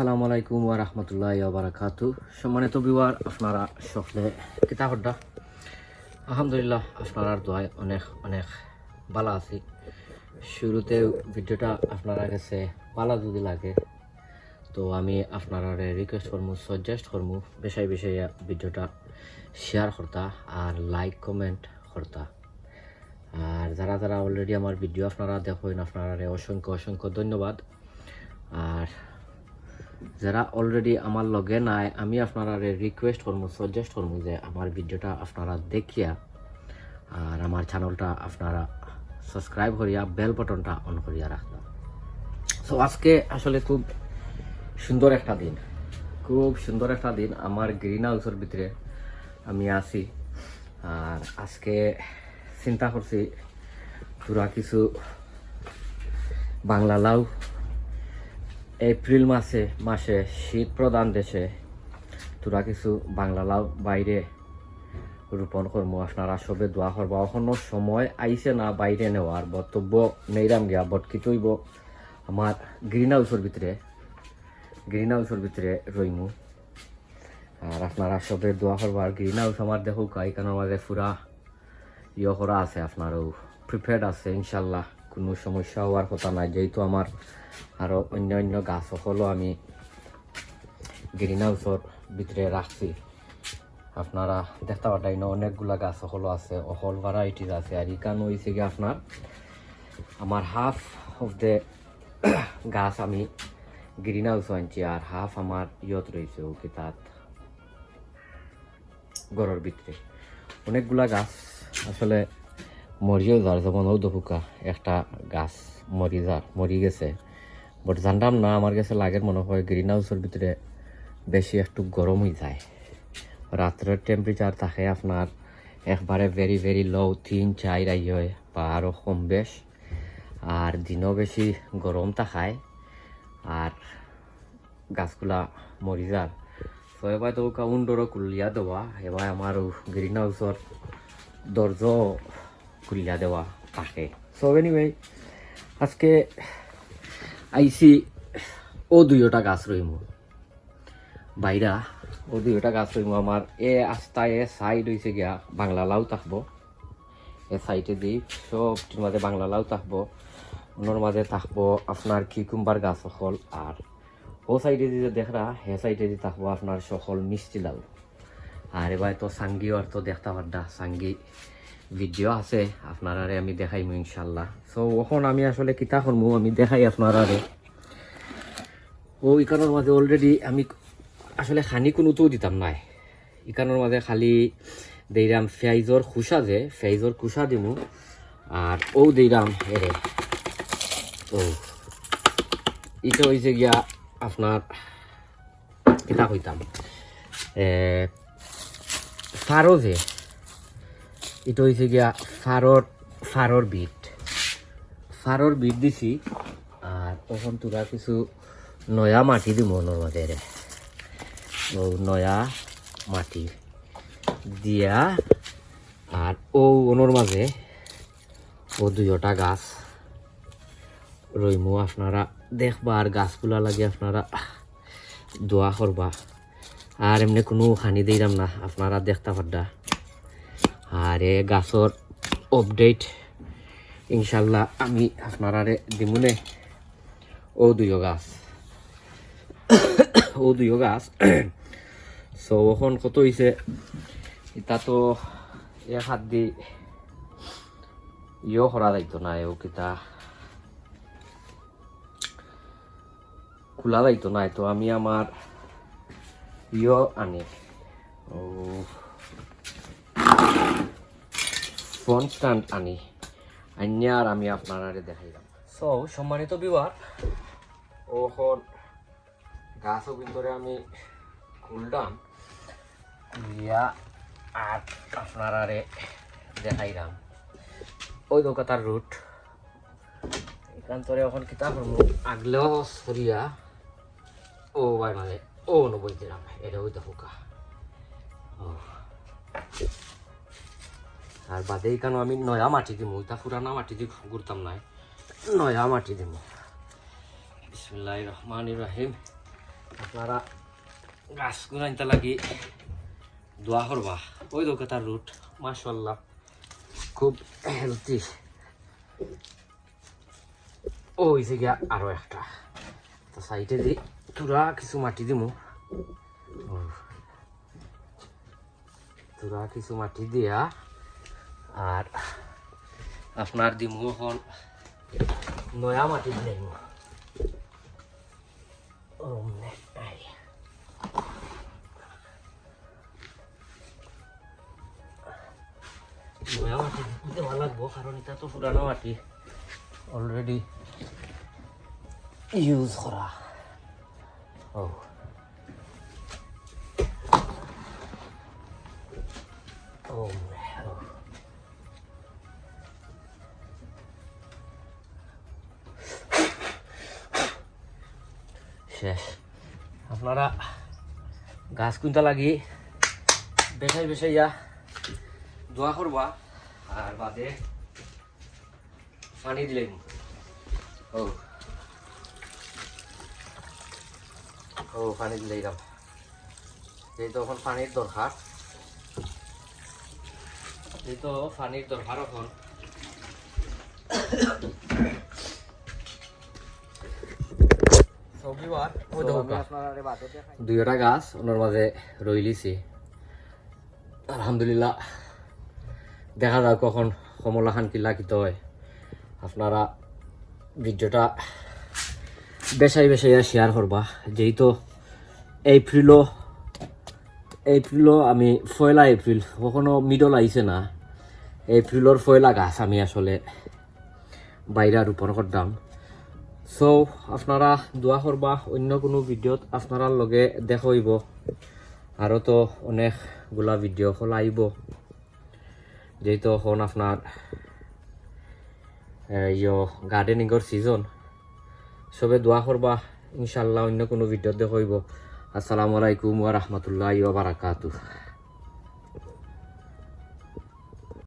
আসসালামু আলাইকুম ওয়া রাহমাতুল্লাহি ওয়া বারাকাতু। সম্মানিত বিওয়ার আপনারা সকলে কিতা হড্ডা আলহামদুলিল্লাহ, আপনার দোয়ায় অনেক অনেক ভালো আছি। শুরুতে ভিডিওটা আপনারা কাছে ভালো যদি লাগে, তো আমি আপনারা রিকোয়েস্ট করব সাজেস্ট করব বেশাই বেশাই ভিডিওটা শেয়ার করতা আর লাইক কমেন্ট করতা। আর যারা যারা অলরেডি আমার ভিডিও আপনারা দেখেন আপনারা অসংখ্য অসংখ্য ধন্যবাদ। আর যারা অলরেডি আমার লগে নাই, আমি আপনারা রিকোয়েস্ট করব সাজেস্ট করব যে আমার ভিডিওটা আপনারা দেখিয়া আর আমার চ্যানেলটা আপনারা সাবস্ক্রাইব করিয়া বেল বাটনটা অন করিয়া রাখলাম সো আজকে আসলে খুব সুন্দর একটা দিন। খুব সুন্দর একটা দিন আমার গ্রিন হাউসের ভিতরে আমি আছি। আর আজকে চিন্তা করছি পুরা কিছু বাংলা লাউ এপ্রিল মাসে মাসে শীত প্রধান দেশে। তোরা কিছু বাংলা লাউ বাইরে রোপণ কর্ম আপনারা সবে দোয়া করব। এখনও সময় আইছে না বাইরে নেওয়ার। বক্তব্য নেইরাম গিয়া বটকি তৈব আমার গ্রিন হাউসের ভিতরে গ্রিন হাউসের ভিতরে রইমু। আর আপনারা সবে দোয়া করব। আর গ্রিন হাউস আমার দেখো, কাইকানোর মাঝে পুরা ইয়ে করা আছে আপনারও প্রিপেয়ার্ড আছে, ইনশাল্লাহ। কোনো সমস্যা হওয়ার কথা নাই। যেহেতু আমার আরও অন্য অন্য গাছ সকলও আমি গ্রিন হাউসের ভিতরে রাখছি আপনারা দেখতে পাটাই না, অনেকগুলা গাছ সকলও আছে অকল ভ্যারাইটিস আছে। আর ইকানো হয়েছে কি আপনার আমার হাফ অফ দ্য গাছ আমি গ্রিন হাউস আনছি আর হাফ আমার ইয়ত রয়েছে, ওকে তাত ঘরের ভিতরে। অনেকগুলা গাছ আসলে মরিও যার যেমন ঔদফুকা একটা গাছ মরি যার মরি গেছে। বাট জানতাম না আমার কাছে লাগের মনে হয় গ্রিন হাউসের ভিতরে বেশি একটু গরম হয়ে যায়। রাত্রের টেম্পারেচার থাকে আপনার একবারে ভেরি ভেরি লো তিন চার আই হয় বা আরও কম বেশ আর দিনও বেশি গরম থাকায় আর গাছগুলা মরি যার তো এবার তো উন্ডরও কুলিয়া দেওয়া এবার আমার গ্রিন হাউসর দরজ খুলিয়া দেওয়া থাকে। সো এনিওয়ে আজকে আইসি ও দুইটা গাছ রইমু বাইরা, ও দুইটা গাছ রইমু আমার এ আস্তা এ সাইড হয়েছে গিয়া বাংলা লাউ থাকব এ সাইডে দি সবটির মাঝে বাংলা লাউ থাকব ওনার মাঝে থাকব আপনার কিকুম্বার গাছ সকল আর ও সাইডে যে দেখরা হে সাইডে যে থাকব আপনার সকল মিষ্টি লাউ আর এবার তো সাঙ্গিও আর তো দেখতে পারডা সাঙ্গি ভিডিও আছে, আপনারারে আমি দেখাইমু ইনশাল্লাহ সো ওখন আমি আসলে কিতা করমু, আমি দেখাই আপনারারে। ও, ইকানোর মাঝে অলরেডি আমি আসলে খানি কোনো তো দিতাম নাই। ইকানোর মাঝে খালি দেইরাম ফেয়াইজর খুসা যে, ফেয়াইজর খুসা দিমু, আর ও দেইরাম এরে। ও ইটা হয়েছে গিয়া আপনার কিতা কইতাম? ফারো যে এটা হয়েছে গিয়া ফারর ফারর বিট। ফারর বিট দিছি, আর তখন তোরা কিছু নয়া মাটি দিব মনের মাঝে রে। ও নয়া মাটি দিয়া, আর ও ওনোর মাঝে ও দুইটা গাছ রইমু। আপনারা দেখবা আর গাছগুলা লাগে আপনারা দোয়া করবা। আর এমনি কোনো হানি দিলাম না, আপনারা দেখতে পারডা আর এ গাছর আপডেট ইনশাল্লাহ আমি আপনারা দিমুনে। ও দুইও গাছ। ও দুইও গাছ। সো এখন কত হয়েছে এটা তো এক হাত দি ইয়ে করা যাইতো না ও কিতা খোলা যাইতো না তো আমি আমার ইয়ে আনি। ফোন স্ট্যান্ড আনি। আনিয়া আর আমি আপনারা দেখাইলাম। সো সম্মানিত বিবার ওখন গাছও ভিতরে আমি খুললাম। দিয়া আর আপনারা দেখাইলাম। ওই দোকাতার রুট এখান তোরে এখন কিতা করব? আগলেও সরিয়া ও ভাই মানে ও নবই দিলাম এটা ওই দেখো কা ও আর বাদে কেন আমি নয়া মাটি দিমু? তা পুরানা মাটি দি ঘুরতাম নাই। নয়া মাটি দিমু। বিসমুল্লাহ রহমান রহিম। আপনারা গাছগুলো আনতে লাগি, দোয়া করবা। ওই দোকে তার রুট। মাশাল্লাহ খুব হেলদি ও হয়েছে গিয়া আরও একটা। তো সাইডে দি তুরা কিছু মাটি ও। তুরা কিছু মাটি দিয়া আর আপনার দিমু এখন নয়া মাটি দিলাম নয়া মাটি দিতে ভালো লাগবো, কারণ এটা তো পুরানো মাটি। অলরেডি ইউজ করা। ও। ও শেষ। আপনারা গাছ কুইন্তা লাগি বেসাই বেসাইয়া দোয়া করবা, আর বাদে পানি দিলেন ও। ও, পানি দিলেই দাম যেহেতু এখন পানির দরকার। যেহেতু পানির দরকার এখন। দুইটা গাছ ওনার মাঝে রইলিছি। আলহামদুলিল্লাহ। দেখা যাক কখন কমলা খান কিত হয়। আপনারা ভিডিওটা বেশাই বেশাইয়া শেয়ার করবা। যেহেতু এপ্রিলও এপ্রিলও আমি ফয়লা এপ্রিল কখনো মিডল আইছে না। এপ্রিলর ফয়লা গাছ আমি আসলে বাইরে রোপণ করতাম। সো আপনারা দোয়া করবা অন্য কোনো ভিডিওত আপনারা লগে দেখাইব আরও তো অনেকগুলা ভিডিও খোলা আইব যেহেতু এখন আপনার ইয় গার্ডেনিংয়ের সিজন সবে দোয়া করবা ইনশাল্লাহ অন্য কোনো ভিডিও দেখাইব আসসালামু আলাইকুম ওয়া বারাকাতুহু